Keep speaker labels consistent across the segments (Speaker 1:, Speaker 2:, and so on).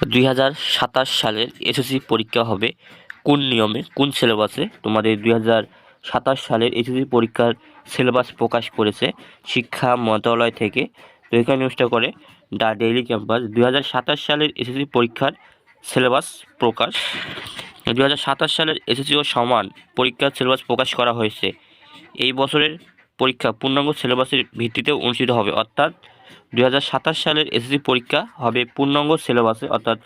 Speaker 1: দুই হাজার সাতাশ সালের এসএসসি পরীক্ষা হবে। কোন নিয়মে, কোন সিলেবাসে? তোমাদের দুই হাজার সাতাশ সালের এসএসসি পরীক্ষার সিলেবাস প্রকাশ করেছে শিক্ষা মন্ত্রণালয় থেকে। তো এখানে নিউজটা করে, দ্য ডেইলি ক্যাম্পাস। দুই হাজার সাতাশ সালের এসএসসি পরীক্ষার সিলেবাস প্রকাশ। দুই হাজার সাতাশ সালের এসএসসি ও সমান পরীক্ষার সিলেবাস প্রকাশ করা হয়েছে। এই বছরের পরীক্ষা পূর্ণাঙ্গ সিলেবাসের ভিত্তিতে অনুষ্ঠিত হবে। অর্থাৎ দুই হাজার সাতাশ সালের এসএসসি পরীক্ষা হবে পূর্ণাঙ্গ সিলেবাসে, অর্থাৎ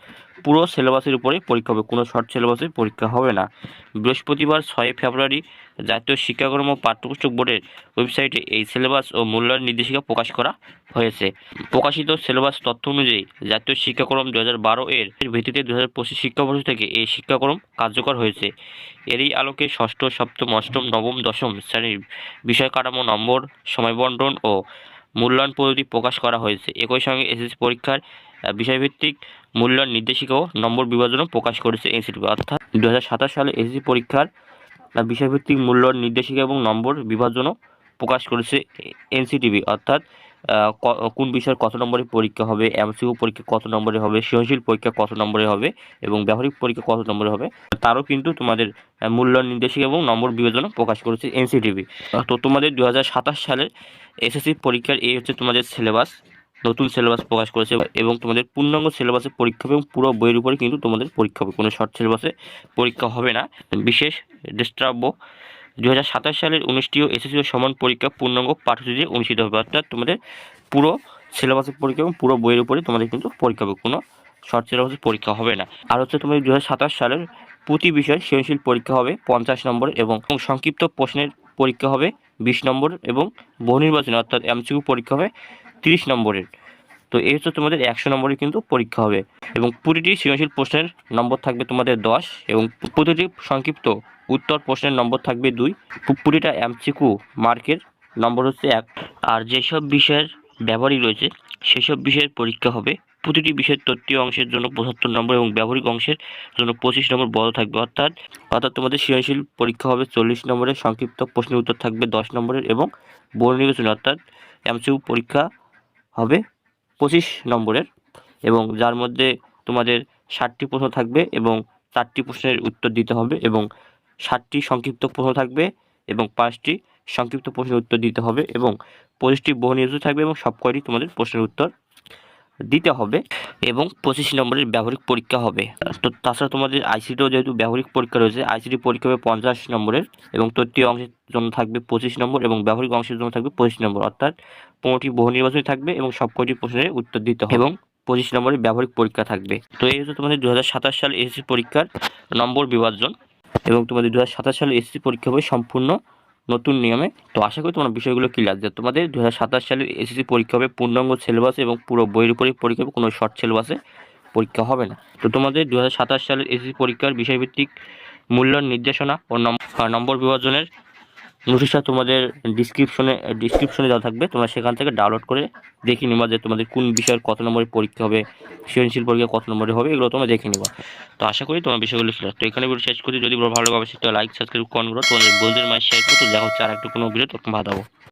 Speaker 1: পুরো সিলেবাসের উপরে পরীক্ষা হবে, কোনো শর্ট সিলেবাসে পরীক্ষা হবে না। বৃহস্পতিবার ছয় ফেব্রুয়ারি জাতীয় শিক্ষাক্রম পাঠ্যপুস্তক বোর্ডের ওয়েবসাইটে এই সিলেবাস ও মূল্যায়ন নির্দেশিকা প্রকাশ করা হয়েছে। প্রকাশিত সিলেবাস তথ্য অনুযায়ী জাতীয় শিক্ষাক্রম দু হাজার বারো এর ভিত্তিতে দু হাজার পঁচিশ শিক্ষাবর্ষ থেকে এই শিক্ষাক্রম কার্যকর হয়েছে। এরই আলোকে ষষ্ঠ, সপ্তম, অষ্টম, নবম, দশম শ্রেণির বিষয় কাঠামো নম্বর, সময়বন্টন ও মূল্যায়ন পদ্ধতি প্রকাশ করা হয়েছে। একই সঙ্গে এসএসসি পরীক্ষার বিষয়ভিত্তিক মূল্যায়ন নির্দেশিকা ও নম্বর বিভাজনও প্রকাশ করেছে এনসিটিভি অর্থাৎ দু হাজার সাতাশ সালে এসএসসি পরীক্ষার বিষয়ভিত্তিক মূল্যায়ন নির্দেশিকা এবং নম্বর বিভাজনও প্রকাশ করেছে এনসিটিভি অর্থাৎ কোন বিষয়ের কত নম্বরের পরীক্ষা হবে এমসিকিউ পরীক্ষা কত নম্বরে হবে সৃজনশীল পরীক্ষা কত নম্বরে হবে এবং ব্যবহারিক পরীক্ষা কত নম্বরে হবে তারও কিন্তু তোমাদের মূল্য নির্দেশিকা এবং নম্বর বিবেচনা প্রকাশ করেছে এনসিটিভি। তো তোমাদের দু হাজার সাতাশ সালের এসএসসি পরীক্ষার এই হচ্ছে তোমাদের সিলেবাস নতুন সিলেবাস প্রকাশ করেছে এবং তোমাদের পূর্ণাঙ্গ সিলেবাসে পরীক্ষা হবে এবং পুরো বইয়ের উপরে কিন্তু তোমাদের পরীক্ষা হবে কোনো শর্ট সিলেবাসে পরীক্ষা হবে না। বিশেষ দৃষ্টাব্য দু হাজার সাতাশ সালের উনিশটিও এসএসসি ও সমান পরীক্ষা পূর্ণাঙ্গ পাঠ্যসূচি অনুষ্ঠিত হবে। অর্থাৎ তোমাদের পুরো সিলেবাসের পরীক্ষা এবং পুরো বইয়ের উপরে তোমাদের কিন্তু পরীক্ষা হবে। কোনো শর্ট সিলেবাসের পরীক্ষা হবে না। আর হচ্ছে তোমাদের দু হাজার সাতাশ সালের প্রতি বিষয় সৃজনশীল পরীক্ষা হবে পঞ্চাশ নম্বর এবং সংক্ষিপ্ত প্রশ্নের পরীক্ষা হবে বিশ নম্বর এবং বহু নির্বাচনে অর্থাৎ এমসিকিউ পরীক্ষা হবে তিরিশ নম্বরের। তো এই হচ্ছে তোমাদের একশো নম্বরের কিন্তু পরীক্ষা হবে। এবং প্রতিটি সৃজনশীল প্রশ্নের নম্বর থাকবে তোমাদের দশ এবং প্রতিটি সংক্ষিপ্ত উত্তর প্রশ্নের নম্বর থাকবে দুই। পু- প্রতিটা এমসিকিউ মার্কের নম্বর হচ্ছে এক। আর যেসব বিষয়ের ব্যবহারিক রয়েছে, সেসব বিষয়ের পরীক্ষা হবে। প্রতিটি বিষয়ের তত্ত্বীয় অংশের জন্য পঁচাত্তর নম্বর এবং ব্যবহারিক অংশের জন্য পঁচিশ নম্বর বড় থাকবে। অর্থাৎ অর্থাৎ তোমাদের সৃজনশীল পরীক্ষা হবে চল্লিশ নম্বরের সংক্ষিপ্ত প্রশ্নের উত্তর থাকবে দশ নম্বরের এবং বহু নির্বাচনী অর্থাৎ এমসিউ পরীক্ষা হবে পঁচিশ নম্বরের এবং যার মধ্যে তোমাদের ষাটটি প্রশ্ন থাকবে এবং চারটি প্রশ্নের উত্তর দিতে হবে এবং ষাটটি সংক্ষিপ্ত প্রশ্ন থাকবে এবং পাঁচটি সংক্ষিপ্ত প্রশ্নের উত্তর দিতে হবে এবং পঁচিশটি বহু থাকবে এবং সব কয়টি তোমাদের প্রশ্নের উত্তর দিতে হবে এবং পঁচিশ নম্বরের ব্যবহারিক পরীক্ষা হবে। তো তাছাড়া তোমাদের আইসিটিও যেহেতু ব্যবহারিক পরীক্ষা রয়েছে আইসিটি পরীক্ষা হবে পঞ্চাশ নম্বরের এবং তৃতীয় অংশের জন্য থাকবে পঁচিশ নম্বর এবং ব্যবহারিক অংশের জন্য থাকবে পঁচিশ নম্বর। অর্থাৎ পনেরোটি বহু নির্বাচনী থাকবে এবং সব কয়টি প্রশ্নের উত্তর দিতে হবে এবং পঁচিশ নম্বরের ব্যবহারিক পরীক্ষা থাকবে। তো এই হচ্ছে তোমাদের দু সালে এসএসসি পরীক্ষার নম্বর বিভাজন এবং তোমাদের দু হাজার সাতাশ সালে এসএসসি পরীক্ষা হবে সম্পূর্ণ নতুন নিয়মে। তো আশা করি তোমার বিষয়গুলো ক্লিয়ার যে তোমাদের দু হাজার সাতাশ সালের এসএসসি পরীক্ষা হবে, পূর্ণাঙ্গ সিলেবাসে এবং পুরো বইয়ের উপরে পরীক্ষা হবে, কোনো শর্ট সিলেবাসে পরীক্ষা হবে না। তো তোমাদের দু হাজার সাতাশ সালের এসএসসি পরীক্ষার বিষয়ভিত্তিক মূল্য নির্দেশনা ও নম- নম্বর বিভাজনের নোটিশটা তোমাদের ডিসক্রিপশনে ডিসক্রিপশনে দেওয়া থাকবে। তোমরা সেখান থেকে ডাউনলোড করে দেখে নিবা যে তোমাদের কোন বিষয়ের কত নম্বরের পরীক্ষা হবে, সৃজনশীল পরীক্ষা কত নম্বরে হবে, এগুলো তোমরা দেখে নিবা। তো আশা করি তোমার বিষয়গুলো ছিল তো এখানে ভিডিও শেষ করছি। যদি ভালো লাগে, অবশ্যই লাইক সাবস্ক্রাইব কমেন্ট করো। তোমাদের বন্ধুদের মাঝে শেয়ার করো। তো দেখা হচ্ছে আর একটু কোনো ভিডিও তখন ভালো